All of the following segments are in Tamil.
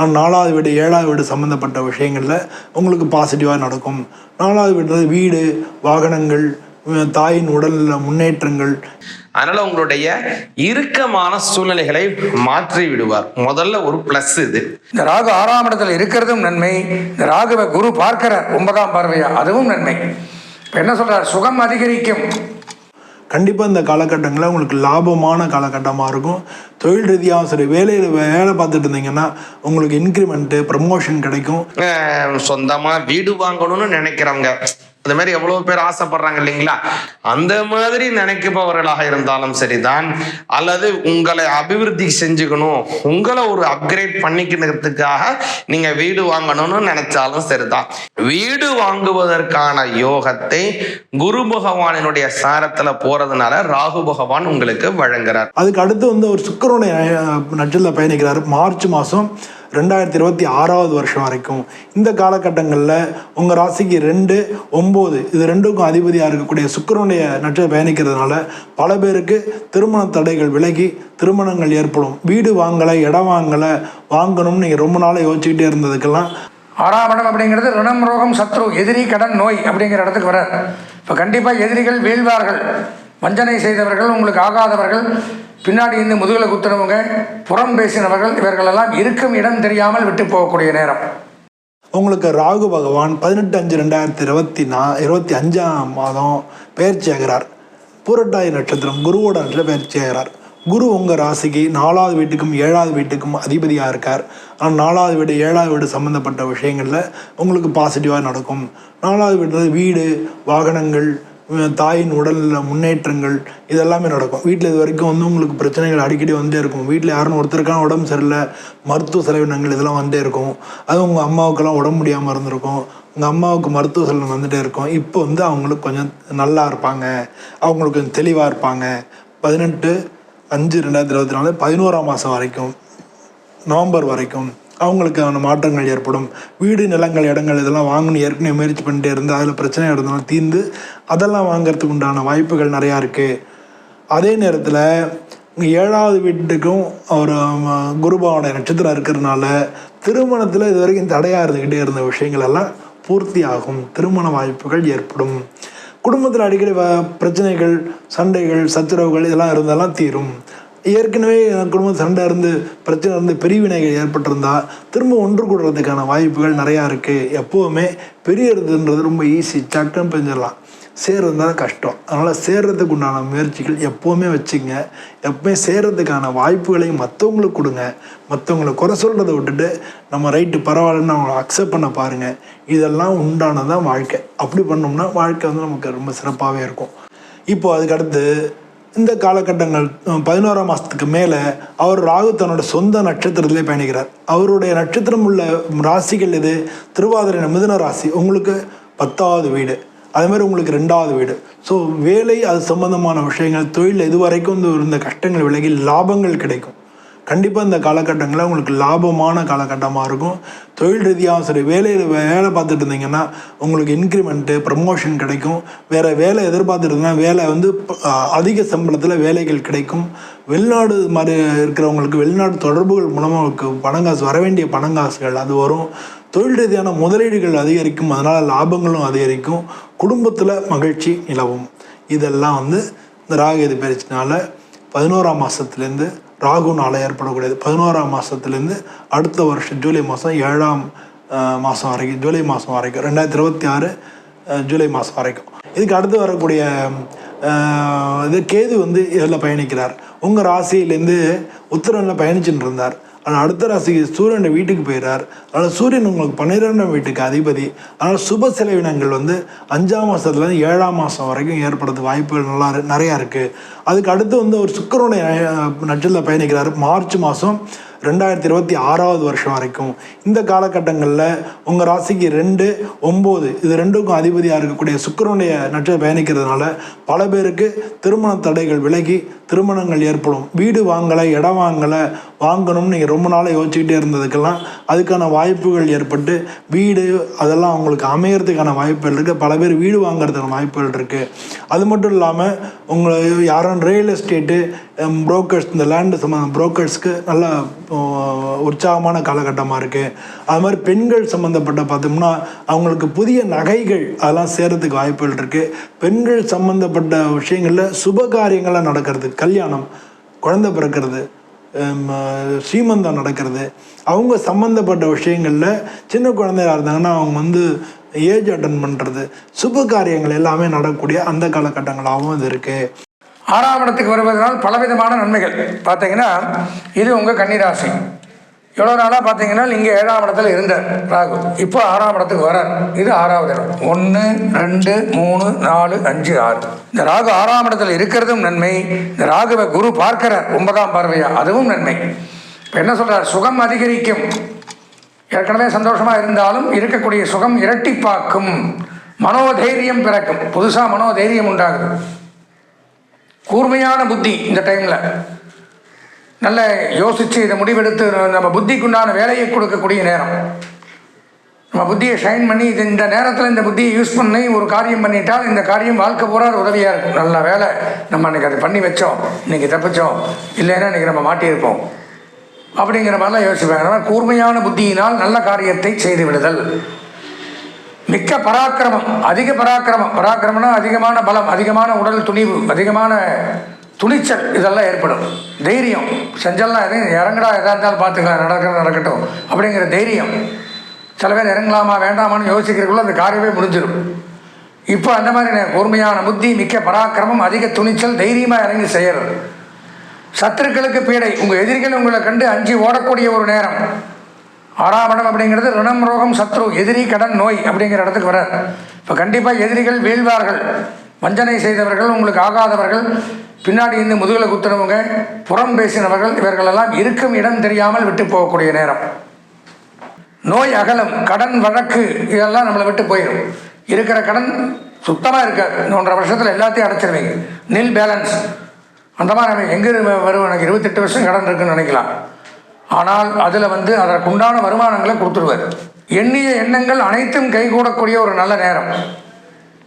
ஆனால் நாலாவது வீடு ஏழாவது வீடு சம்மந்தப்பட்ட விஷயங்களில் உங்களுக்கு பாசிட்டிவாக நடக்கும். நாலாவது வீடு வீடு வாகனங்கள் தாயின் உடலில் முன்னேற்றங்கள். அதனால உங்களுடைய இறுக்கமான சூழ்நிலைகளை மாற்றி விடுவார். முதல்ல ஒரு பிளஸ் இது. இந்த ராகு ஆறாம் இடத்துல இருக்கிறதும் நன்மை. இந்த ராகுவை குரு பார்க்கிறார் ஒன்பதாம் பார்வையா அதுவும் நன்மை. இப்போ என்ன சொல்றார்? சுகம் அதிகரிக்கும். கண்டிப்பாக இந்த காலகட்டங்களில் உங்களுக்கு லாபமான காலகட்டமாக இருக்கும். தொழில் ரீதியாக சரி வேலையில் வேலை பார்த்துட்டு இருந்தீங்கன்னா உங்களுக்கு இன்க்ரிமெண்ட்டு ப்ரமோஷன் கிடைக்கும். சொந்தமாக வீடு வாங்கணும்னு நினைக்கிறவங்க அந்த மாதிரி எவ்வளவு பேர் ஆசைப்படுறாங்க இல்லைங்களா? அந்த மாதிரி நினைக்கப்பவர்களாக இருந்தாலும் சரிதான். அல்லது உங்களை அபிவிருத்தி செஞ்சுக்கணும் உங்களை ஒரு அப்கிரேட் பண்ணிக்கிறதுக்காக நீங்க வீடு வாங்கணும்னு நினைச்சாலும் சரிதான். வீடு வாங்குவதற்கான யோகத்தை குரு பகவானினுடைய சாரத்துல போறதுனால ராகு பகவான் உங்களுக்கு வழங்குறார். அதுக்கு அடுத்து வந்து ஒரு சுக்கரனுடைய நட்சத்திரத்தில் பயணிக்கிறார். மார்ச் மாதம் ரெண்டாயிரத்தி இருபத்தி ஆறாவது வருஷம் வரைக்கும் இந்த காலகட்டங்களில் உங்கள் ராசிக்கு ரெண்டு ஒம்பது இது ரெண்டுக்கும் அதிபதியாக இருக்கக்கூடிய சுக்கிரனுடைய நட்சத்திரம் பயணிக்கிறதுனால பல பேருக்கு திருமண தடைகள் விலகி திருமணங்கள் ஏற்படும். வீடு வாங்கலை இடம் வாங்கலை வாங்கணும்னு நீங்கள் ரொம்ப நாளாக யோசிச்சுக்கிட்டே இருந்ததுக்கெல்லாம் ஆறாம் இடம் அப்படிங்கிறது ரிணம் ரோகம் சத்ரு எதிரி கடன் நோய் அப்படிங்கிற இடத்துக்கு வர இப்போ கண்டிப்பாக எதிரிகள் வீழ்வார்கள். வஞ்சனை செய்தவர்கள் உங்களுக்கு ஆகாதவர்கள். பின்னாடி இருந்து முதுகில் குத்துறவங்க புறம் பேசினவர்கள் இவர்களெல்லாம் இருக்கும் இடம் தெரியாமல் விட்டு போகக்கூடிய நேரம். உங்களுக்கு ராகு பகவான் பதினெட்டு அஞ்சு ரெண்டாயிரத்தி இருபத்தி நா இருபத்தி அஞ்சாம் மாதம் பயிற்சி ஆகிறார். பூரட்டாதி நட்சத்திரம் குருவோட நட்சத்திரம் பயிற்சி ஆகிறார். குரு உங்கள் ராசிக்கு நாலாவது வீட்டுக்கும் ஏழாவது வீட்டுக்கும் அதிபதியாக இருக்கார். ஆனால் நாலாவது வீடு ஏழாவது வீடு சம்மந்தப்பட்ட விஷயங்களில் உங்களுக்கு பாசிட்டிவாக நடக்கும். நாலாவது வீடு வீடு வாகனங்கள் தாயின் உடலில் முன்னேற்றங்கள் இதெல்லாமே நடக்கும். வீட்டில் இது வரைக்கும் வந்து உங்களுக்கு பிரச்சனைகள் அடிக்கடி வந்துட்டே இருக்கும். வீட்டில் யாரும் ஒருத்தருக்கான உடம்பு சரியில்லை மருத்துவ செலவினங்கள் இதெல்லாம் வந்துட்டே இருக்கும். அது உங்கள் அம்மாவுக்கெல்லாம் உடம்பு முடியாமல் இருந்திருக்கும். உங்கள் அம்மாவுக்கு மருத்துவ செலவு வந்துகிட்டே இருக்கும். இப்போ வந்து அவங்களுக்கு கொஞ்சம் நல்லா இருப்பாங்க. அவங்களுக்கு கொஞ்சம் தெளிவாக இருப்பாங்க. பதினெட்டு அஞ்சு ரெண்டாயிரத்தி இருபத்தி நாலு பதினோராம் மாதம் வரைக்கும் நவம்பர் வரைக்கும் அவங்களுக்கான மாற்றங்கள் ஏற்படும். வீடு நிலங்கள் இடங்கள் இதெல்லாம் வாங்கணும். ஏற்கனவே முயற்சி பண்ணிட்டே இருந்து அதில் பிரச்சனை இருந்தாலும் தீர்ந்து அதெல்லாம் வாங்கிறதுக்கு உண்டான வாய்ப்புகள் நிறையா இருக்குது அதே நேரத்தில் ஏழாவது வீட்டுக்கும் ஒரு குருபாவோட நட்சத்திரம் இருக்கிறதுனால திருமணத்தில் இது வரைக்கும் தடையாக இருந்துக்கிட்டே இருந்த விஷயங்கள் எல்லாம் பூர்த்தி ஆகும். திருமண வாய்ப்புகள் ஏற்படும். குடும்பத்தில் அடிக்கடி வ- பிரச்சனைகள் சண்டைகள் சச்சரவுகள் இதெல்லாம் இருந்தாலும் தீரும். ஏற்கனவே குடும்பம் சண்டை இருந்து பிரச்சனை இருந்து பிரிவினைகள் ஏற்பட்டிருந்தா திரும்ப ஒன்று கூடுறதுக்கான வாய்ப்புகள் நிறையா இருக்குது எப்போவுமே பிரியறதுன்றது ரொம்ப ஈஸி சட்டம் பிரிஞ்சிடலாம். சேர்றது தான் கஷ்டம். அதனால் சேர்றதுக்கு உண்டான முயற்சிகள் எப்போவுமே வச்சுங்க. எப்பவுமே சேர்றதுக்கான வாய்ப்புகளையும் மற்றவங்களுக்கு கொடுங்க. மற்றவங்களை குறை சொல்கிறத விட்டுட்டு நம்ம ரைட்டு பரவாயில்லன்னு அவங்கள அக்செப்ட் பண்ண பாருங்கள் இதெல்லாம் உண்டானதான் வாழ்க்கை. அப்படி பண்ணோம்னா வாழ்க்கை வந்து நமக்கு ரொம்ப சிறப்பாகவே இருக்கும். இப்போ அதுக்கடுத்து இந்த காலகட்டங்கள் பதினோராம் மாதத்துக்கு மேலே அவர் ராகு தன்னோட சொந்த நட்சத்திரத்திலே பயணிக்கிறார். அவருடைய நட்சத்திரம் உள்ள ராசிகள் இது திருவாதிரை மிதுன ராசி. உங்களுக்கு பத்தாவது வீடு. அதே மாதிரி உங்களுக்கு ரெண்டாவது வீடு. ஸோ வேலை அது சம்பந்தமான விஷயங்கள் தொழில் இதுவரைக்கும் இருந்த கஷ்டங்கள் விலகி லாபங்கள் கிடைக்கும். கண்டிப்பாக இந்த காலகட்டங்களில் உங்களுக்கு லாபமான காலகட்டமாக இருக்கும். தொழில் ரீதியாக சரி வேலையில் வேலை பார்த்துட்டு இருந்தீங்கன்னா உங்களுக்கு இன்க்ரிமெண்ட்டு ப்ரமோஷன் கிடைக்கும். வேறு வேலை எதிர்பார்த்துட்டு வேலை வந்து அதிக சம்பளத்தில் வேலைகள் கிடைக்கும். வெளிநாடு மாதிரி இருக்கிறவங்களுக்கு வெளிநாடு தொடர்புகள் மூலமாக உங்களுக்கு பணங்காசு வர வேண்டிய பணங்காசுகள் அது வரும். தொழில் ரீதியான முதலீடுகள் அதிகரிக்கும். அதனால் லாபங்களும் அதிகரிக்கும். குடும்பத்தில் மகிழ்ச்சி நிலவும். இதெல்லாம் வந்து இந்த ராகு பயிற்சினால பதினோராம் மாதத்துலேருந்து ராகுனால் ஏற்படக்கூடியது. பதினோராம் மாதத்துலேருந்து அடுத்த வருஷம் ஜூலை மாதம் ஏழாம் மாதம் வரைக்கும் ஜூலை மாதம் வரைக்கும் ரெண்டாயிரத்தி இருபத்தி ஆறு ஜூலை மாதம் வரைக்கும். இதுக்கு அடுத்து வரக்கூடிய இது கேது வந்து இதில் பயணிக்கிறார். உங்கள் ராசியிலேருந்து உத்தரவில் பயணிச்சுட்டு இருந்தார். ஆனால் அடுத்த ராசிக்கு சூரியன் வீட்டுக்கு போயிடுறார் அதனால் சூரியன் உங்களுக்கு பன்னிரெண்டாம் வீட்டுக்கு அதிபதி. அதனால் சுப செலவினங்கள் வந்து அஞ்சாம் மாதத்துலேருந்து ஏழாம் மாதம் வரைக்கும் ஏற்படுறது வாய்ப்புகள் நல்லா நிறையா இருக்குது அதுக்கு அடுத்து வந்து ஒரு சுக்கரனுடைய நட்சத்திரத்தில் பயணிக்கிறார். மார்ச் மாதம் ரெண்டாயிரத்தி இருபத்தி ஆறாவது வருஷம் வரைக்கும். இந்த காலகட்டங்களில் உங்கள் ராசிக்கு ரெண்டு ஒம்பது இது ரெண்டுக்கும் அதிபதியாக இருக்கக்கூடிய சுக்கரனுடைய நட்சத்திரம் பயணிக்கிறதுனால பல பேருக்கு திருமண தடைகள் விலகி திருமணங்கள் ஏற்படும். வீடு வாங்கலை இடம் வாங்கலை வாங்கணும்னு நீங்கள் ரொம்ப நாளாக யோசிச்சுக்கிட்டே இருந்ததுக்கெல்லாம் அதுக்கான வாய்ப்புகள் ஏற்பட்டு வீடு அதெல்லாம் அவங்களுக்கு அமையறதுக்கான வாய்ப்புகள் இருக்குது பல பேர் வீடு வாங்குறதுக்கான வாய்ப்புகள் இருக்குது அது மட்டும் இல்லாமல் உங்களை யாரும் ரியல் எஸ்டேட்டு புரோக்கர்ஸ் இந்த லேண்டு சம்மந்த புரோக்கர்ஸ்க்கு நல்ல உற்சாகமான காலகட்டமாக இருக்குது அது மாதிரி பெண்கள் சம்மந்தப்பட்ட பார்த்தோம்னா அவங்களுக்கு புதிய நகைகள் அதெல்லாம் சேர்கிறதுக்கு வாய்ப்புகள் இருக்குது பெண்கள் சம்மந்தப்பட்ட விஷயங்களில் சுப காரியங்கள்லாம் நடக்கிறதுக்கு கல்யாணம் குழந்தை பிறக்கிறது ஸ்ரீமந்தம் சீமந்தம் நடக்கிறது அவங்க சம்மந்தப்பட்ட விஷயங்களில் சின்ன குழந்தையாக இருந்தாங்கன்னா அவங்க வந்து ஏஜ் அட்டன் பண்ணுறது சுப காரியங்கள் எல்லாமே நடக்கக்கூடிய அந்த காலகட்டங்களாகவும் இது இருக்குது ஆறாம் இடத்துக்கு வருவதனால் பலவிதமான நன்மைகள். பார்த்தீங்கன்னா இது உங்கள் கன்னிராசி. எவ்வளோ நாளாக பார்த்தீங்கன்னா இங்கே ஏழாம் இடத்துல இருந்தார் ராகு. இப்போ ஆறாம் இடத்துக்கு வரார். இது ஆறாவது இடம். ஒன்று ரெண்டு மூணு நாலு அஞ்சு ஆறு. இந்த ராகு ஆறாம் இடத்துல இருக்கிறதும் நன்மை. இந்த ராகுவை குரு பார்க்கிறார் ஒன்பதாம் பார்வையா அதுவும் நன்மை. இப்போ என்ன சொல்கிறார் சுகம் அதிகரிக்கும். ஏற்கனவே சந்தோஷமாக இருந்தாலும் இருக்கக்கூடிய சுகம் இரட்டிப்பாக்கும். மனோதைரியம் பிறக்கும். புதுசாக மனோதைரியம் உண்டாகுது. கூர்மையான புத்தி இந்த டைமில் நல்ல யோசித்து இதை முடிவெடுத்து நம்ம புத்திக்குண்டான வேலையை கொடுக்கக்கூடிய நேரம். நம்ம புத்தியை ஷைன் பண்ணி இது இந்த நேரத்தில் இந்த புத்தியை யூஸ் பண்ணி ஒரு காரியம் பண்ணிட்டால் இந்த காரியம் வாழ்க்கை பூரா உதவியாக இருக்கும். நல்ல வேலை. நம்ம அன்றைக்கி அதை பண்ணி வச்சோம். இன்றைக்கி தப்பிச்சோம். இல்லைன்னா இன்றைக்கி நம்ம மாட்டியிருப்போம். அப்படிங்கிற மாதிரிலாம் யோசிப்பாங்க. அதனால் கூர்மையான புத்தியினால் நல்ல காரியத்தை செய்து விடுதல். மிக்க பராக்கிரமம். அதிக பராக்கிரமம். பராக்கிரமம்னா அதிகமான பலம் அதிகமான உடல் துணிவு அதிகமான துணிச்சல் இதெல்லாம் ஏற்படும். தைரியம். செஞ்சல்லாம் எதையும் இறங்கடா எதாக இருந்தாலும் பார்த்துக்கலாம் நடக்கிறது நடக்கட்டும். அப்படிங்கிற தைரியம். சில பேர் இறங்கலாமா வேண்டாமான்னு யோசிக்கிறதுக்குள்ள அந்த காரியமே முடிஞ்சிடும். இப்போ அந்த மாதிரி நே- கூர்மையான புத்தி மிக்க பராக்கிரமம் அதிக துணிச்சல் தைரியமாக இறங்கி செய்கிறது சத்துருக்களுக்கு பீடை. உங்கள் எதிரிகள் உங்களை கண்டு அஞ்சு ஓடக்கூடிய ஒரு நேரம். ஆறாம் இடம் அப்படிங்கிறது ரிணம் ரோகம் சத்ரு எதிரி கடன் நோய் அப்படிங்கிற இடத்துக்கு வரார் இப்போ கண்டிப்பாக எதிரிகள் வீழ்வார்கள். வஞ்சனை செய்தவர்கள் உங்களுக்கு ஆகாதவர்கள் பின்னாடி இருந்து முதுகில் குத்துனவங்க புறம் பேசினவர்கள் இவர்களெல்லாம் இருக்கும் இடம் தெரியாமல் விட்டு போகக்கூடிய நேரம். நோய் அகலம் கடன் வழக்கு இதெல்லாம் நம்மளை விட்டு போயிடும் இருக்கிற கடன் சுத்தமாக இருக்காது. ஒன்றரை வருஷத்தில் எல்லாத்தையும் அடைச்சிருவீங்க. நில் பேலன்ஸ் அந்த மாதிரி நம்ம எங்கே வரும்? எனக்கு இருபத்தெட்டு வருஷம் கடன் இருக்குன்னு நினைக்கலாம். ஆனால் அதில் வந்து அதற்குண்டான வருமானங்களை கொடுத்துருவார். எண்ணிய எண்ணங்கள் அனைத்தும் கைகூடக்கூடிய ஒரு நல்ல நேரம்.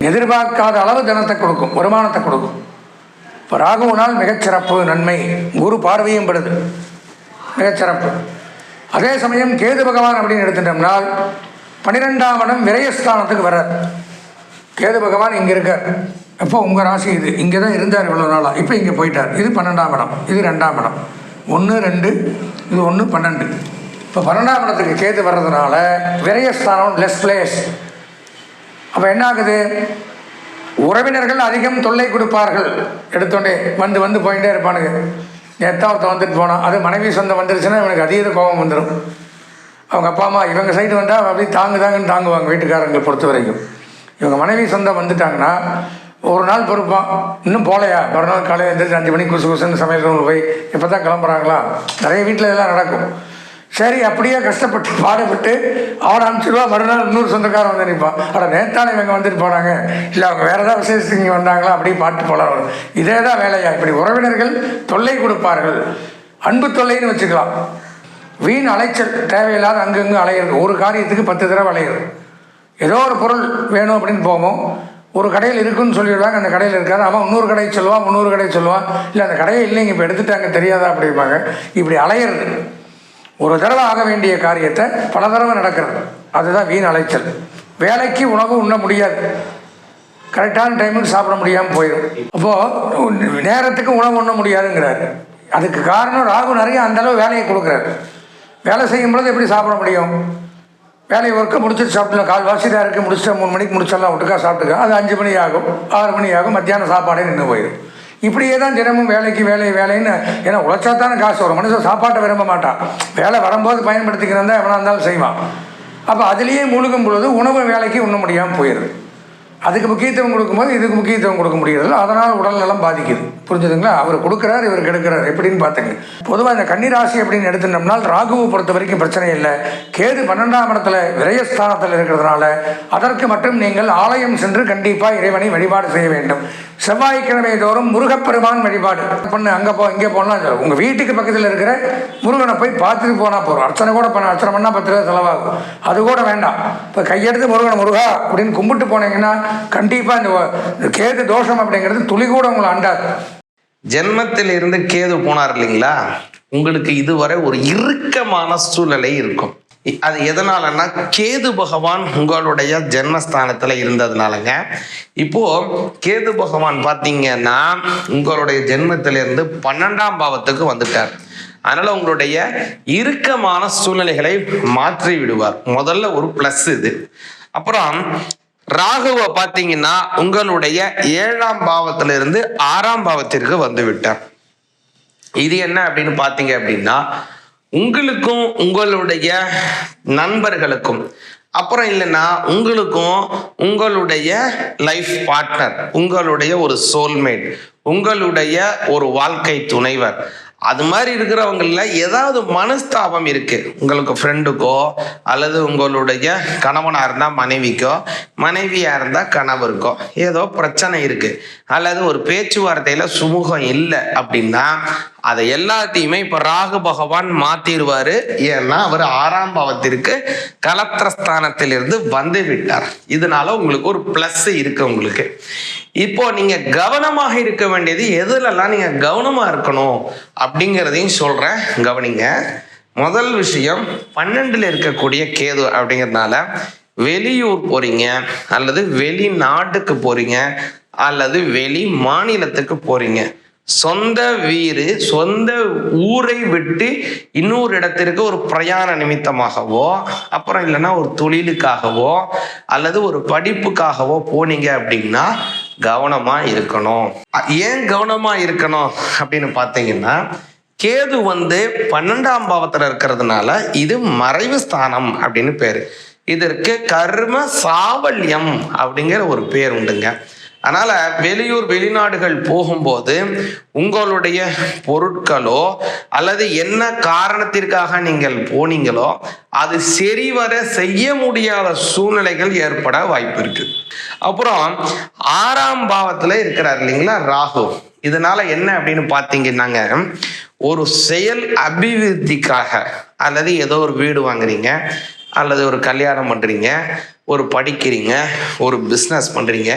எதிர்பார்க்காத அளவு தினத்தை கொடுக்கும் வருமானத்தை கொடுக்கும். இப்போ ராகுவனால் மிகச்சிறப்பு நன்மை குரு பார்வையும் படுது. மிகச்சிறப்பு. அதே சமயம் கேது பகவான் அப்படின்னு எடுத்துட்டோம்னால் பன்னிரெண்டாம் இடம் விரயஸ்தானத்துக்கு வர்றார். கேது பகவான் இங்கே இருக்கார். அப்போ உங்கள் ராசி இது. இங்கே தான் இருந்தார் இவ்வளோ நாளாக இப்போ இங்கே போயிட்டார். இது பன்னெண்டாம் இடம். இது ரெண்டாம் இடம். ஒன்று ரெண்டு இது ஒன்று பன்னெண்டு. இப்போ பன்னெண்டாம் இடத்துக்கு கேது வர்றதுனால விரயஸ்தானம் லெஸ் பிளேஸ் அப்போ என்ன ஆகுது உறவினர்கள் அதிகம் தொல்லை கொடுப்பார்கள். எடுத்தோடனே வந்து வந்து போயிட்டே இருப்பானுங்க. நேத்தா ஒருத்தன் வந்துட்டு போனான். அது மனைவி சொந்தம் வந்துருச்சுன்னா இவனுக்கு அதீத கோபம் வந்துடும் அவங்க அப்பா அம்மா இவங்க சைடு வந்தால் அப்படியே தாங்கு தாங்கன்னு தாங்குவாங்க வீட்டுக்காரங்களை பொறுத்த வரைக்கும். இவங்க மனைவி சொந்தம் வந்துட்டாங்கன்னா ஒரு நாள் பொறுப்பான். இன்னும் போகலையா மறுநாள் காலையில் எழுந்திரிச்சு அஞ்சு மணிக்கு குசு குசுன்னு சமையல் ரூமில் போய் இப்போ தான் கிளம்புறாங்களா? நிறைய வீட்டில் இதெல்லாம் நடக்கும். சரி அப்படியே கஷ்டப்பட்டு பாடுபட்டு அவனை அனுப்பிச்சிடுவா மறுநாள் இன்னொரு சொந்தக்காரன் வந்து நிற்பான் அட நேத்தானே இவங்க வந்துட்டு போனாங்க. இல்லை அவங்க வேறு ஏதாவது விசேஷத்துக்கு இங்கே வந்தாங்களா அப்படியே பாட்டு போலாம் இதே தான் வேலையா? இப்படி உறவினர்கள் தொல்லை கொடுப்பார்கள். அன்பு தொல்லைன்னு வச்சுக்கலாம். வீண் அலைச்சல் தேவையில்லாத அங்கங்கே அலையிறது. ஒரு காரியத்துக்கு பத்து தடவை அலையிறது. ஏதோ ஒரு பொருள் வேணும் அப்படின்னு போவோம் ஒரு கடையில் இருக்குன்னு சொல்லிடுவாங்க அந்த கடையில் இருக்காது. அவன் இன்னொரு கடையை சொல்லுவான் முந்நூறு கடையை சொல்லுவான். இல்லை அந்த கடையை இல்லைங்க இப்போ எடுத்துட்டாங்க தெரியாதா அப்படிம்பாங்க. இப்படி அலையிறது. ஒரு தடவை ஆக வேண்டிய காரியத்தை பல தடவை நடக்கிறது. அதுதான் வீண் அலைச்சல். வேலைக்கு உணவு உண்ண முடியாது. கரெக்டான டைமுக்கு சாப்பிட முடியாமல் போயிடும் அப்போது நேரத்துக்கு உணவு உண்ண முடியாதுங்கிறார். அதுக்கு காரணம் ராகு நிறைய அந்தளவு வேலையை கொடுக்குறாரு. வேலை செய்யும் பொழுது எப்படி சாப்பிட முடியும்? வேலையை ஒர்க்கை முடிச்சுட்டு சாப்பிடலாம் கால் வாசி தான் இருக்குது முடிச்சுட்டு மூணு மணிக்கு முடிச்சிடலாம் ஒட்டுக்கா சாப்பிட்டுக்க அது அஞ்சு மணி ஆகும் ஆறு மணி ஆகும் மத்தியானம் சாப்பாடே நின்று போயிடும் இப்படியே தான் தினமும் வேலைக்கு வேலை வேலைன்னு ஏன்னா உழைச்சா தானே காசு வரும். மனுஷன் சாப்பாட்டை விரும்ப மாட்டான். வேலை வரும்போது பயன்படுத்திக்கிறதா தான் எவனாக இருந்தாலும் செய்வான். அப்போ அதுலேயே முழுகும் பொழுது உணவு வேலைக்கு உண்ண முடியாமல் போயிடுது அதுக்கு முக்கியத்துவம் கொடுக்கும்போது இதுக்கு முக்கியத்துவம் கொடுக்க முடியறதில்ல அதனால் உடல் நலம் பாதிக்குது. புரிஞ்சுதுங்களா? அவர் கொடுக்குறாரு இவர் கெடுக்கிறார். எப்படின்னு பார்த்துங்க. பொதுவாக இந்த கன்னிராசி அப்படின்னு எடுத்துட்டோம்னால் ராகுவை பொறுத்த வரைக்கும் பிரச்சனை இல்லை. கேது பன்னெண்டாம் இடத்துல விரயஸ்தானத்தில் இருக்கிறதுனால அதற்கு மட்டும் நீங்கள் ஆலயம் சென்று கண்டிப்பாக இறைவனை வழிபாடு செய்ய வேண்டும். செவ்வாய்க்கிழமை தோறும் முருகப்பெருமான் வழிபாடு. பண்ணு அங்கே போ இங்கே போனால் உங்கள் வீட்டுக்கு பக்கத்தில் இருக்கிற முருகனை போய் பார்த்துட்டு போனால் போகிறோம் அர்ச்சனை கூட பண்ண அர்ச்சனை பண்ணால் பத்து ரூபா செலவாகும். அது கூட வேண்டாம். இப்போ கையெடுத்து முருகனை முருகா அப்படின்னு கும்பிட்டு போனீங்கன்னா கண்டிப்பாக இந்த கேது தோஷம் அப்படிங்கிறது துளி கூட உங்களை அண்டாது. ஜென்மத்தில் இருந்து கேது போனார் இல்லைங்களா? உங்களுக்கு இதுவரை ஒரு இறுக்கமான சூழ்நிலை இருக்கும். அது எதனாலன்னா கேது பகவான் உங்களுடைய ஜென்மஸ்தானத்துல இருந்ததுனாலங்க. இப்போ கேது பகவான் பார்த்தீங்கன்னா உங்களுடைய ஜென்மத்திலிருந்து பன்னெண்டாம் பாவத்துக்கு வந்துட்டார். அதனால உங்களுடைய இறுக்கமான சூழ்நிலைகளை மாற்றி விடுவார். முதல்ல ஒரு பிளஸ் இது. அப்புறம் ராகுவை பார்த்தீங்கன்னா உங்களுடைய ஏழாம் பாவத்திலிருந்து ஆறாம் பாவத்திற்கு வந்து விட்டார். இது என்ன அப்படின்னு பார்த்தீங்க அப்படின்னா உங்களுக்கும் உங்களுடைய நண்பர்களுக்கும் அப்புறம் இல்லைன்னா உங்களுக்கும் உங்களுடைய லைஃப் பார்ட்னர் உங்களுடைய ஒரு சோல்மேட் உங்களுடைய ஒரு வாழ்க்கை துணைவர். அது மாதிரி இருக்கிறவங்களில் ஏதாவது மனஸ்தாபம் இருக்குது உங்களுக்கு ஃப்ரெண்டுக்கோ அல்லது உங்களுடைய கணவனாக இருந்தால் மனைவிக்கோ மனைவியாக இருந்தால் கணவருக்கோ ஏதோ பிரச்சனை இருக்குது அல்லது ஒரு பேச்சுவார்த்தையில் சுமூகம் இல்லை அப்படின்னா அதை எல்லாத்தையுமே இப்போ ராகு பகவான் மாத்திடுவாரு ஏன்னா அவர் ஆறாம் பாவத்திற்கு கலத்திரஸ்தானத்திலிருந்து வந்து விட்டார். இதனால உங்களுக்கு ஒரு ப்ளஸ் இருக்குது உங்களுக்கு. இப்போ நீங்க கவனமாக இருக்க வேண்டியது எதுலலாம் நீங்க கவனமா இருக்கணும் அப்படிங்கிறதையும் சொல்றேன். கவனிங்க. முதல் விஷயம் பன்னெண்டுல இருக்கக்கூடிய கேது அப்படிங்கிறதுனால வெளியூர் போறீங்க அல்லது வெளிநாட்டுக்கு போறீங்க அல்லது வெளி மாநிலத்துக்கு போறீங்க. சொந்த வீடு சொந்த ஊரை விட்டு இன்னொரு இடத்திற்கு ஒரு பிரயாண நிமித்தமாகவோ அப்புறம் இல்லைன்னா ஒரு தொழிலுக்காகவோ அல்லது ஒரு படிப்புக்காகவோ போனீங்க அப்படின்னா கவனமா இருக்கணும். ஏன் கவனமா இருக்கணும் அப்படின்னு பார்த்தீங்கன்னா கேது வந்து பன்னெண்டாம் பாவத்துல இருக்கிறதுனால இது மறைவு ஸ்தானம் அப்படின்னு பேரு. இதற்கு கர்ம சாவல்யம் அப்படிங்கிற ஒரு பேர் உண்டுங்க. அதனால் வெளியூர் வெளிநாடுகள் போகும்போது உங்களுடைய பொருட்களோ அல்லது என்ன காரணத்திற்காக நீங்கள் போனீங்களோ அது சரிவர செய்ய முடியாத சூழ்நிலைகள் ஏற்பட வாய்ப்பு இருக்கு. அப்புறம் ஆறாம் பாவத்தில் இருக்கிறார் இல்லைங்களா? ராகு. இதனால என்ன அப்படின்னு பார்த்தீங்கன்னாங்க ஒரு செயல் அபிவிருத்திக்காக அல்லது ஏதோ ஒரு வீடு வாங்குறீங்க அல்லது ஒரு கல்யாணம் பண்ணுறீங்க ஒரு படிக்கிறீங்க ஒரு பிஸ்னஸ் பண்ணுறீங்க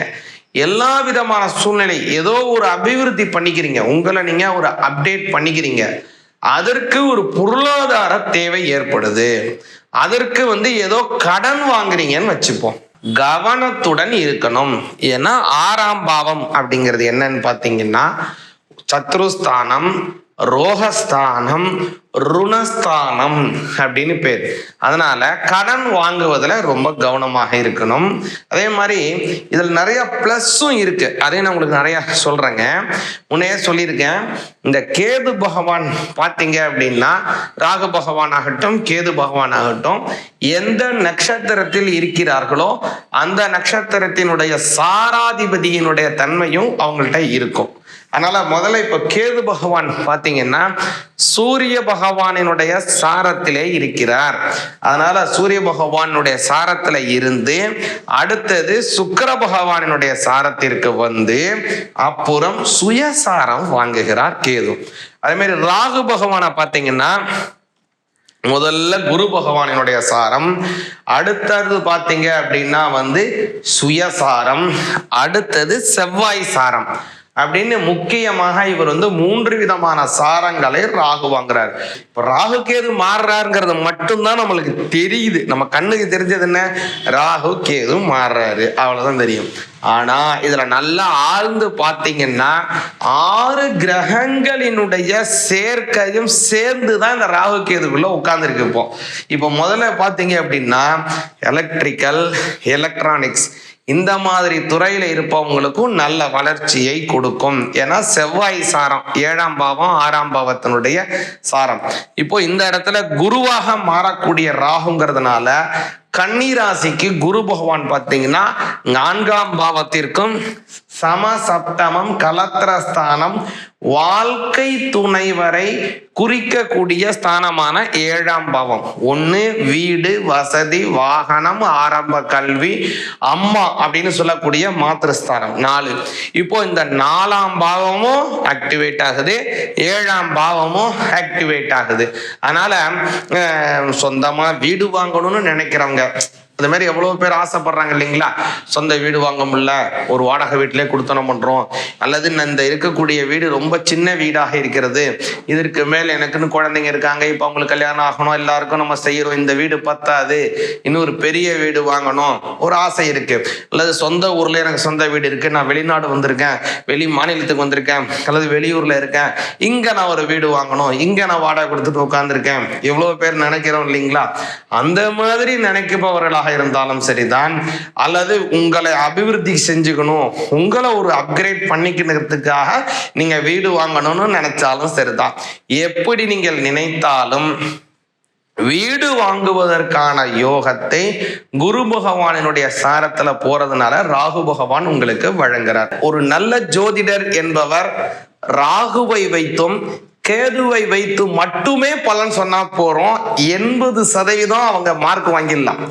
எல்லா விதமான சூழ்நிலை ஏதோ ஒரு அபிவிருத்தி பண்ணிக்கிறீங்க. உங்களை நீங்க ஒரு அப்டேட் பண்ணிக்கிறீங்க. அதற்கு ஒரு பொருளாதார தேவை ஏற்படுது. அதற்கு வந்து ஏதோ கடன் வாங்குறீங்கன்னு வச்சுப்போம். கவனத்துடன் இருக்கணும். ஏன்னா ஆறாம் பாவம் அப்படிங்கிறது என்னன்னு பார்த்தீங்கன்னா சத்ருஸ்தானம் ரோகஸ்தானம் ருணஸ்தானம் அப்படின்னு பேர். அதனால கடன் வாங்குவதில் ரொம்ப கவனமாக இருக்கணும். அதே மாதிரி இதில் நிறைய ப்ளஸ்ஸும் இருக்கு. அதையும் நான் உங்களுக்கு நிறைய சொல்றேங்க. முன்னே சொல்லியிருக்கேன். இந்த கேது பகவான் பார்த்தீங்க அப்படின்னா ராகு பகவான் ஆகட்டும் கேது பகவான் ஆகட்டும் எந்த நட்சத்திரத்தில் இருக்கிறார்களோ அந்த நட்சத்திரத்தினுடைய சாராதிபதியினுடைய தன்மையும் அவங்கள்ட்ட இருக்கும். அதனால முதல்ல இப்ப கேது பகவான் பாத்தீங்கன்னா சூரிய பகவானினுடைய சாரத்திலே இருக்கிறார். அதனால சூரிய பகவானுடைய சாரத்துல இருந்து அடுத்தது சுக்கர பகவானினுடைய சாரத்திற்கு வந்து அப்புறம் சுயசாரம் வாங்குகிறார் கேது. அதே மாதிரி ராகு பகவானை பாத்தீங்கன்னா முதல்ல குரு பகவானினுடைய சாரம் அடுத்தது பார்த்தீங்க அப்படின்னா வந்து சுயசாரம் அடுத்தது செவ்வாய் சாரம். அப்படின்னு முக்கியமாக இவர் வந்து மூன்று விதமான சாரங்களை ராகு வாங்குறாரு. இப்போ ராகு கேது மாறுறாருங்கிறது மட்டும்தான் நம்மளுக்கு தெரியுது. நம்ம கண்ணுக்கு தெரிஞ்சது என்ன? ராகு கேது மாறுறாரு? அவ்வளவுதான் தெரியும். ஆனா இதுல நல்லா ஆழ்ந்து பார்த்தீங்கன்னா ஆறு கிரகங்களினுடைய சேர்க்கையும் சேர்ந்து தான் இந்த ராகு கேதுக்குள்ள உட்கார்ந்துருக்கு இப்போ. இப்போ முதல்ல பார்த்தீங்க அப்படின்னா எலக்ட்ரிக்கல் எலக்ட்ரானிக்ஸ் இந்த மாதிரி துறையில இருப்பவங்களுக்கும் நல்ல வளர்ச்சியை கொடுக்கும். ஏன்னா செவ்வாய் சாரம் ஏழாம் பாவம் ஆறாம் பாவத்தினுடைய சாரம். இப்போ இந்த இடத்துல குருவாக மாறக்கூடிய ராகுங்கிறதுனால கன்னிராசிக்கு குரு பகவான் பார்த்தீங்கன்னா நான்காம் பாவத்திற்கும் சமசப்தமம் கலத்திரஸ்தானம் வாழ்க்கை துணை வரை குறிக்கக்கூடிய ஸ்தானமான ஏழாம் பாவம். ஒன்று வீடு வசதி வாகனம் ஆரம்ப கல்வி அம்மா அப்படின்னு சொல்லக்கூடிய மாத்திருஸ்தானம். நாலு. இப்போ இந்த நாலாம் பாவமும் ஆக்டிவேட் ஆகுது. ஏழாம் பாவமும் ஆக்டிவேட் ஆகுது. அதனால சொந்தமாக வீடு வாங்கணும்னு நினைக்கிறவங்க out. அந்த மாதிரி எவ்வளோ பேர் ஆசைப்படுறாங்க இல்லைங்களா? சொந்த வீடு வாங்க முடியல ஒரு வாடகை வீட்டிலே கொடுத்தனம் பண்ணுறோம் அல்லது நான் இந்த இருக்கக்கூடிய வீடு ரொம்ப சின்ன வீடாக இருக்கிறது. இதற்கு மேல் எனக்குன்னு குழந்தைங்க இருக்காங்க இப்போ அவங்களுக்கு கல்யாணம் ஆகணும் எல்லாருக்கும் நம்ம செய்கிறோம் இந்த வீடு பத்தாது. இன்னொரு பெரிய வீடு வாங்கணும். ஒரு ஆசை இருக்கு. அல்லது சொந்த ஊர்ல எனக்கு சொந்த வீடு இருக்கு. நான் வெளிநாடு வந்திருக்கேன் வெளி மாநிலத்துக்கு வந்திருக்கேன் அல்லது வெளியூர்ல இருக்கேன். இங்க நான் ஒரு வீடு வாங்கணும். இங்க நான் வாடகை கொடுத்துட்டு உட்காந்துருக்கேன் எவ்வளவு பேர் நினைக்கிறோம் இல்லைங்களா? அந்த மாதிரி நினைக்கப்பவர்களாக இருந்தாலும் சரிதான். அல்லது உங்களை அபிவிருத்தி செஞ்சுக்கணும். உங்களை ஒரு அப்கிரேட் பண்ணிக்கிறதுக்காக நீங்க வீடு வாங்கணும்னு நினைச்சாலும் சரிதான். எப்படி நீங்கள் நினைத்தாலும் வீடு வாங்குவதற்கான யோகத்தை குரு பகவானினுடைய சாரத்துல போறதுனால ராகு பகவான் உங்களுக்கு வழங்குறார். ஒரு நல்ல ஜோதிடர் என்பவர் ராகுவை வைத்தும் கேதுவை வைத்து மட்டுமே பலன் சொன்னா போறோம். எண்பது சதவீதம் அவங்க மார்க் வாங்கிடலாம்.